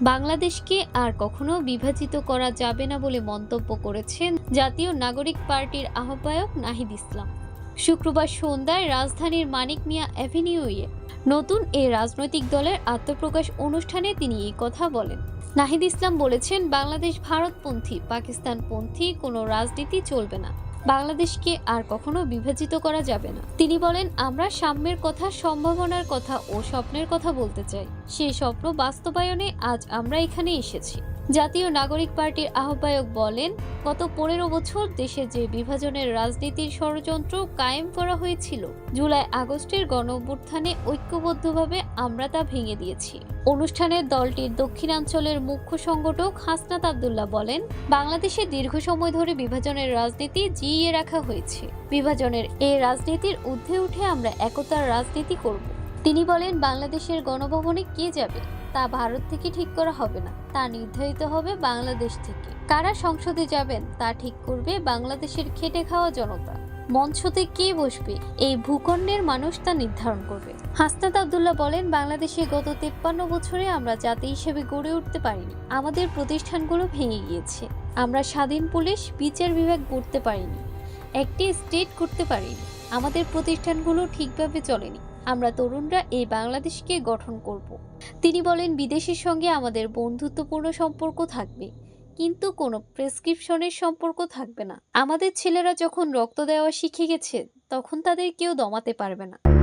বাংলাদেশকে আর কখনো বিভাজিত করা যাবে না বলে মন্তব্য করেছেন জাতীয় নাগরিক পার্টির আহ্বায়ক নাহিদ ইসলাম। শুক্রবার সন্ধ্যায় রাজধানীর মানিক মিয়া অ্যাভিনিউয়ে নতুন এই রাজনৈতিক দলের আত্মপ্রকাশ অনুষ্ঠানে তিনি এই কথা বলেন। নাহিদ ইসলাম বলেছেন বাংলাদেশ ভারতপন্থী পাকিস্তানপন্থী কোনো রাজনীতি চলবে না। বাংলাদেশকে আর কখনো বিভাজিত করা যাবে না। তিনি বলেন, আমরা সাম্যের কথা, সম্ভাবনার কথা ও স্বপ্নের কথা বলতে চাই। সেই স্বপ্ন বাস্তবায়নে আজ আমরা এখানে এসেছি। জাতীয় নাগরিক পার্টির আহ্বায়ক বলেন, গত পনেরো বছর দেশে যে বিভাজনের রাজনীতির ষড়যন্ত্র কায়েম করা হয়েছিল, জুলাই আগস্টের গণ অভ্যুত্থানে ঐক্যবদ্ধভাবে আমরা তা ভেঙে দিয়েছি। অনুষ্ঠানে দলটির দক্ষিণাঞ্চলের মুখ্য সংগঠক হাসনাত আবদুল্লাহ বলেন, বাংলাদেশে দীর্ঘ সময় ধরে বিভাজনের রাজনীতি জিইয়ে রাখা হয়েছে। বিভাজনের এই রাজনীতির ঊর্ধ্বে উঠে আমরা একতার রাজনীতি করব। তিনি বলেন, বাংলাদেশের গণভবনে কে যাবে? তা ভারত থেকে ঠিক করা হবে না, তা নির্ধারিত হবে বাংলাদেশ থেকে। কারা সংসদে যাবেন, তা ঠিক করবে বাংলাদেশের খেটে খাওয়া জনতা। মঞ্চতে কে বসবে, এই ভূখণ্ডের মানুষ তা নির্ধারণ করবে। হাসনাত আবদুল্লাহ বলেন, বাংলাদেশে গত তেপ্পান্ন বছরে আমরা জাতি হিসেবে গড়ে উঠতে পারিনি। আমাদের প্রতিষ্ঠানগুলো ভেঙে গিয়েছে। আমরা স্বাধীন পুলিশ, বিচার বিভাগ গড়তে পারিনি। একটি স্টেট করতে পারিনি। আমাদের প্রতিষ্ঠানগুলো ঠিকভাবে চলেনি। আমরা তরুণরা এই বাংলাদেশকে গঠন করব। তিনি বলেন, বিদেশের সঙ্গে আমাদের বন্ধুত্বপূর্ণ সম্পর্ক থাকবে, কিন্তু কোনো প্রেসক্রিপশনের সম্পর্ক থাকবে না। আমাদের ছেলেরা যখন রক্ত দেওয়া শিখে গেছে, তখন তাদের কেউ দমাতে পারবে না।